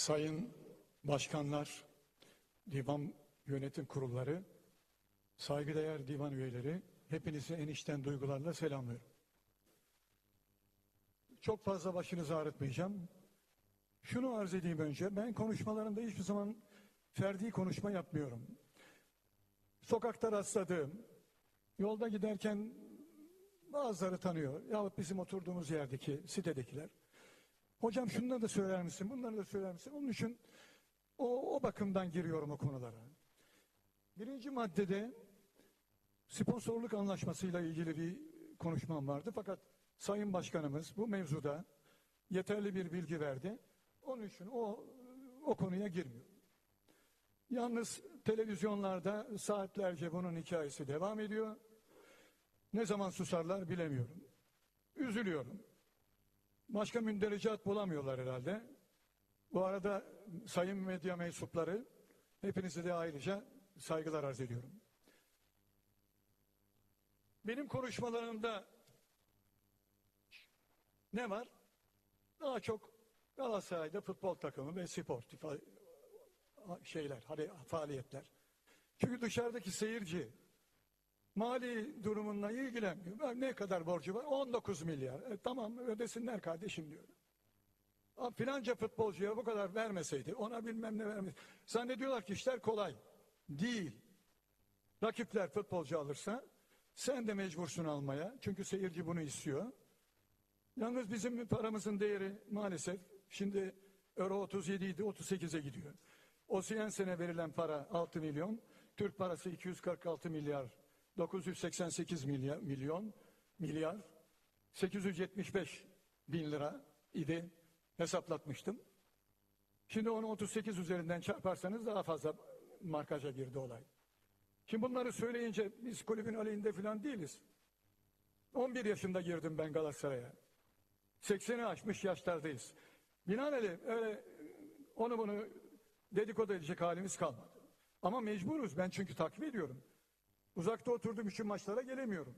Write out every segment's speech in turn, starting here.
sayın başkanlar, divan yönetim kurulları, saygıdeğer divan üyeleri, hepinizi enişten duygularla selamlıyorum. Çok fazla başınızı ağrıtmayacağım. Şunu arz edeyim önce, ben konuşmalarımda hiçbir zaman ferdi konuşma yapmıyorum. Sokakta rastladığım, yolda giderken bazıları tanıyor. Yahut bizim oturduğumuz yerdeki sitedekiler. Hocam şunları da söyler misin, bunları da söyler misin? Onun için o, o bakımdan giriyorum o konulara. Birinci maddede sponsorluk anlaşmasıyla ilgili bir konuşmam vardı. Fakat Sayın Başkanımız bu mevzuda yeterli bir bilgi verdi. Onun için o, o konuya girmiyor. Yalnız televizyonlarda saatlerce bunun hikayesi devam ediyor. Ne zaman susarlar bilemiyorum. Üzülüyorum. Başka mündericat bulamıyorlar herhalde. Bu arada sayın medya mensupları hepinize de ayrıca saygılar arz ediyorum. Benim konuşmalarımda ne var? Daha çok Galatasaray'da futbol takımı ve sportif şeyler, hadi faaliyetler. Çünkü dışarıdaki seyirci mali durumunla ilgilenmiyor. Ne kadar borcu var? 19 milyar. E, tamam ödesinler kardeşim diyor. Ama Filanca futbolcuya bu kadar vermeseydi, ona bilmem ne vermeseydi. Zannediyorlar ki işler kolay. Değil. Rakipler futbolcu alırsa sen de mecbursun almaya. Çünkü seyirci bunu istiyor. Yalnız bizim paramızın değeri maalesef şimdi euro 37 idi 38'e gidiyor. O sene verilen para 6 milyon. Türk parası 246 milyar 988 milyar, milyon milyar 875 bin lira idi hesaplatmıştım. Şimdi onu 38 üzerinden çarparsanız daha fazla markaja girdi olay. Şimdi bunları söyleyince biz kulübün aleyhinde falan değiliz. 11 yaşında girdim ben Galatasaray'a. 80'i aşmış yaşlardayız. Binaenaleyh öyle onu bunu dedikodu edecek halimiz kalmadı. Ama mecburuz ben çünkü takip ediyorum. Uzakta oturduğum için maçlara gelemiyorum.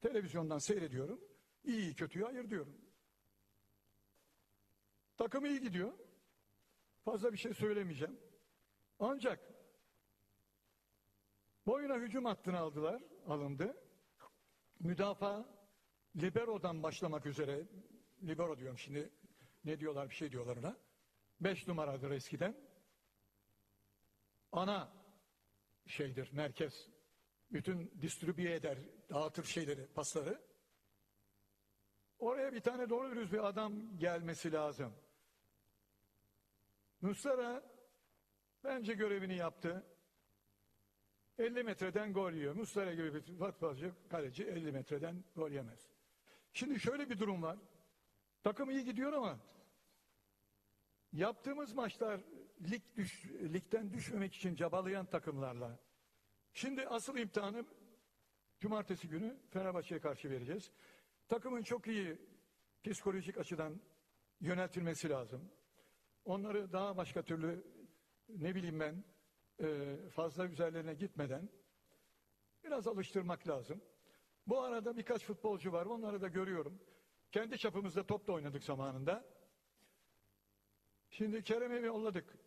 Televizyondan seyrediyorum. İyi kötüyü ayır diyorum. Takım iyi gidiyor. Fazla bir şey söylemeyeceğim. Ancak boyuna hücum hattını aldılar, alındı. Müdafaa Libero'dan başlamak üzere, Libero diyorum şimdi, ne diyorlar bir şey diyorlar ona. Beş numaradır eskiden. Ana şeydir, merkez. Bütün distribüye eder, dağıtır şeyleri, pasları. Oraya bir tane doğru dürüst bir adam gelmesi lazım. Muslera bence görevini yaptı. 50 metreden gol yiyor. Muslera gibi bir futbolcu, kaleci 50 metreden gol yemez. Şimdi şöyle bir durum var. Takım iyi gidiyor ama yaptığımız maçlar lig düş, ligden düşmemek için cabalayan takımlarla. Şimdi asıl imtihanı cumartesi günü Fenerbahçe'ye karşı vereceğiz. Takımın çok iyi psikolojik açıdan yöneltilmesi lazım. Onları daha başka türlü ne bileyim ben e, fazla üzerlerine gitmeden biraz alıştırmak lazım. Bu arada birkaç futbolcu var. Onları da görüyorum. Kendi çapımızda top da oynadık zamanında. Şimdi Kerem'i yolladık.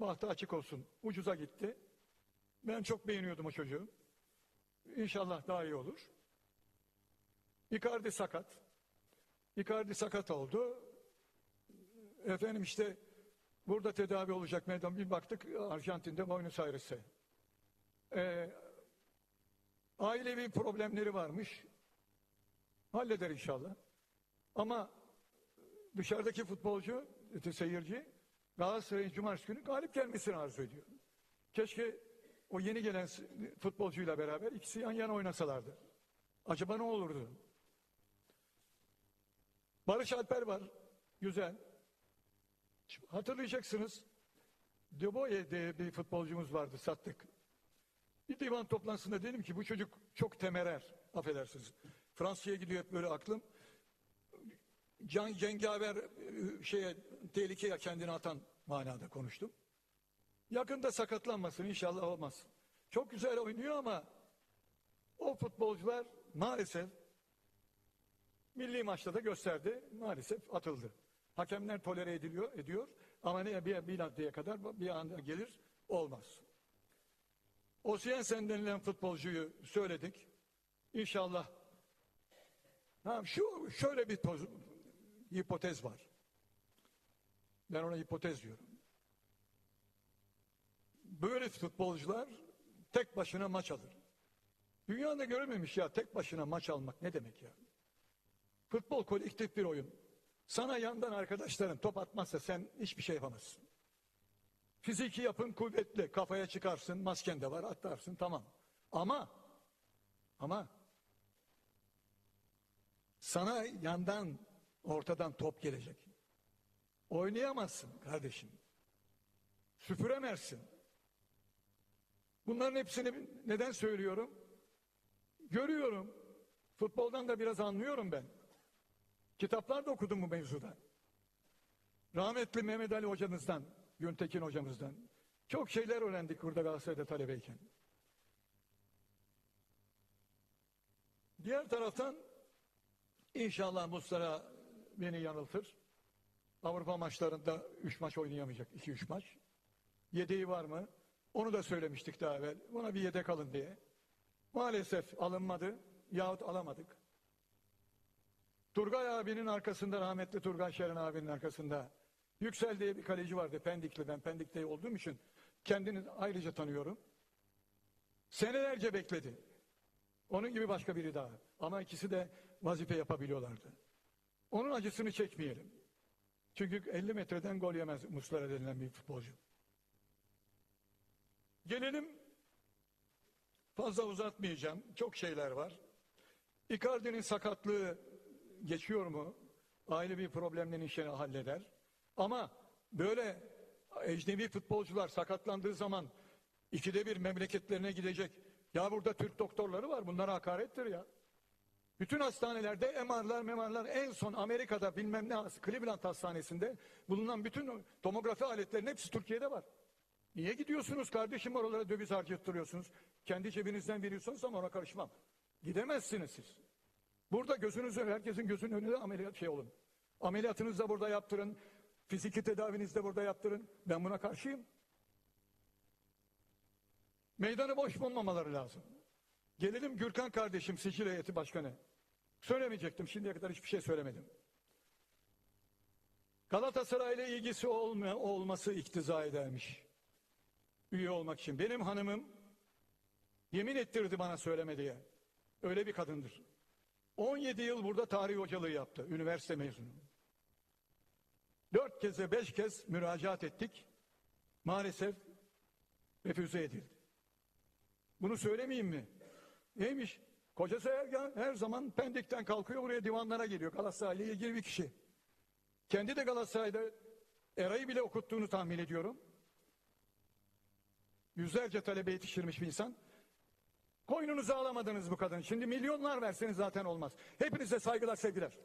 Bahtı açık olsun. Ucuza gitti. Ben çok beğeniyordum o çocuğu. İnşallah daha iyi olur. Icardi sakat. Icardi sakat oldu. Efendim işte burada tedavi olacak meydan bir baktık Arjantin'de Buenos Aires'e. Ee, ailevi problemleri varmış. Halleder inşallah. Ama dışarıdaki futbolcu, seyirci Galatasaray'ın cumartesi günü galip gelmesini arzu ediyor. Keşke o yeni gelen futbolcuyla beraber ikisi yan yana oynasalardı. Acaba ne olurdu? Barış Alper var. Güzel. Hatırlayacaksınız. Deboye diye bir futbolcumuz vardı. Sattık. Bir divan toplantısında dedim ki bu çocuk çok temerer. Affedersiniz. Fransa'ya gidiyor hep böyle aklım. Can, cengaver e, şeye tehlikeye kendini atan manada konuştum. Yakında sakatlanmasın inşallah olmaz. Çok güzel oynuyor ama o futbolcular maalesef milli maçta da gösterdi. Maalesef atıldı. Hakemler tolere ediliyor, ediyor ama ne bir, bir raddeye kadar bir anda gelir olmaz. Osiyensen denilen futbolcuyu söyledik. İnşallah. Ha, şu şöyle bir toz, hipotez var. Ben ona hipotez diyorum. Böyle futbolcular tek başına maç alır. Dünyada görülmemiş ya tek başına maç almak ne demek ya? Futbol kolektif bir oyun. Sana yandan arkadaşların top atmazsa sen hiçbir şey yapamazsın. Fiziki yapın kuvvetli, kafaya çıkarsın, masken de var, atlarsın tamam. Ama ama sana yandan ortadan top gelecek. Oynayamazsın kardeşim. Süpüremezsin. Bunların hepsini neden söylüyorum? Görüyorum. Futboldan da biraz anlıyorum ben. Kitaplar da okudum bu mevzuda. Rahmetli Mehmet Ali hocamızdan, Güntekin hocamızdan. Çok şeyler öğrendik burada Galatasaray'da talebeyken. Diğer taraftan inşallah Muslera beni yanıltır. Avrupa maçlarında 3 maç oynayamayacak. 2-3 maç. Yedeği var mı? Onu da söylemiştik daha evvel. Buna bir yedek alın diye. Maalesef alınmadı yahut alamadık. Turgay abinin arkasında, rahmetli Turgay Şeren abinin arkasında Yüksel diye bir kaleci vardı Pendikli. Ben Pendik'te olduğum için kendini ayrıca tanıyorum. Senelerce bekledi. Onun gibi başka biri daha. Ama ikisi de vazife yapabiliyorlardı. Onun acısını çekmeyelim. Çünkü 50 metreden gol yemez Muslera denilen bir futbolcu. Gelelim fazla uzatmayacağım. Çok şeyler var. Icardi'nin sakatlığı geçiyor mu? Aile bir problemlerin işini halleder. Ama böyle ecnebi futbolcular sakatlandığı zaman ikide bir memleketlerine gidecek. Ya burada Türk doktorları var. Bunlara hakarettir ya. Bütün hastanelerde MR'lar, MR'lar en son Amerika'da bilmem ne Cleveland Hastanesi'nde bulunan bütün tomografi aletlerinin hepsi Türkiye'de var. Niye gidiyorsunuz kardeşim oralara döviz harcattırıyorsunuz? Kendi cebinizden veriyorsunuz ama ona karışmam. Gidemezsiniz siz. Burada gözünüz herkesin gözünün önünde ameliyat şey olun. Ameliyatınızı da burada yaptırın. Fiziki tedavinizi de burada yaptırın. Ben buna karşıyım. Meydanı boş bulmamaları lazım. Gelelim Gürkan kardeşim Sicilya Heyeti Başkanı. Söylemeyecektim. Şimdiye kadar hiçbir şey söylemedim. Galatasaray'la ilgisi olma, olması iktiza edermiş. Üye olmak için. Benim hanımım yemin ettirdi bana söyleme diye. Öyle bir kadındır. 17 yıl burada tarih hocalığı yaptı. Üniversite mezunu. Dört kez beş kez müracaat ettik. Maalesef refüze edildi. Bunu söylemeyeyim mi? Neymiş? Kocası her, her zaman Pendik'ten kalkıyor buraya divanlara geliyor. Galatasaray'la ilgili bir kişi. Kendi de Galatasaray'da Eray'ı bile okuttuğunu tahmin ediyorum. Yüzlerce talebe yetiştirmiş bir insan. Koynunuzu alamadınız bu kadın. Şimdi milyonlar verseniz zaten olmaz. Hepinize saygılar sevgiler.